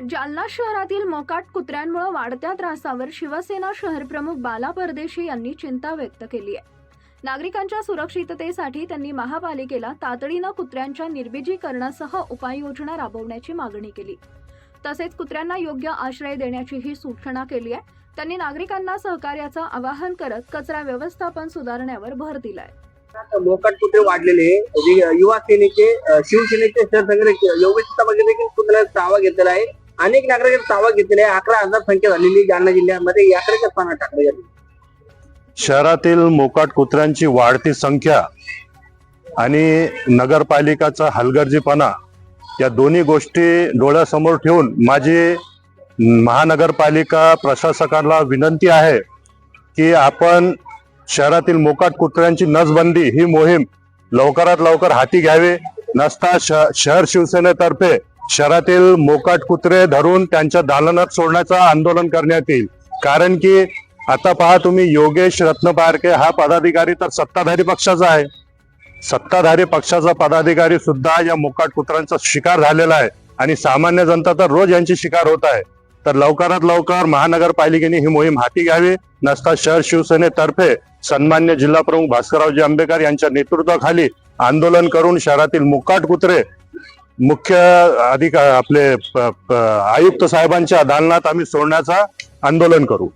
जालना शहरातील मोकाट कुत्र्यांमुळे वाढत्या त्रासावर शिवसेना शहरप्रमुख बाला परदेशी यांनी चिंता व्यक्त केली आहे. नागरिकांच्या सुरक्षिततेसाठी त्यांनी महापालिकेला तातडीनं कुत्र्यांच्या निर्बिजीकरणासह उपाययोजना राबवण्याची मागणी केली. तसेच कुत्र्यांना योग्य आश्रय देण्याचीही सूचना केली आहे. त्यांनी नागरिकांना सहकार्याचं आवाहन करत कचरा व्यवस्थापन सुधारण्यावर भर दिलाय. मोकाट कुत्रे वाढलेले म्हणजे, युवा सेनेचे शिवसेनेचे सरसंघटक योगेश देखील कुत्र्याचा ताबा घेतलेला आहे. अनेक नागरिकांचा ताबा घेतलेला अकरा हजार संख्या झालेली जालना जिल्ह्यामध्ये. याकडेच पाना टाकले जाते? शहरातील मोकाट कुत्र्यांची वाढती संख्या आणि नगरपालिकाचा हलगर्जीपणा या दोन्ही गोष्टी डोळ्यासमोर ठेवून माझी महानगरपालिका प्रशासकाला विनंती आहे की आपण शहरातील मोकाट कुत्र्यांची नसबंदी ही मोहीम लवकरात लवकर हाती घ्यावी. नसता श- शहर शिवसेनेतर्फे शहरातील मोकाट कुत्रे धरून त्यांच्या दालनात सोडण्याचं आंदोलन करण्यात येईल. कारण की आता पहा तुम्ही योगेश रत्न रत्नपारके हा पदाधिकारी तर सत्ताधारी पक्षाचा आहे. सत्ताधारी पक्षाचा पदाधिकारी सुद्धा या मोकाट कुत्र्यांचा शिकार झालेला आहे. आणि सामान्य जनता तर रोज यांची शिकार होत आहे. तर लवकरात लवकर महानगरपालिकेने ही मोहीम हाती घ्यावी नसता शहर शिवसेनेतर्फे सन्मान्य जिल्हा प्रमुख भास्कररावजी आंबेकर यांच्या नेतृत्वाखाली आंदोलन करून शहरातील मुकाट कुत्रे मुख्य अधिकार आपले आयुक्त साहेबांच्या दालनात आम्ही सोडण्याचा आंदोलन करू.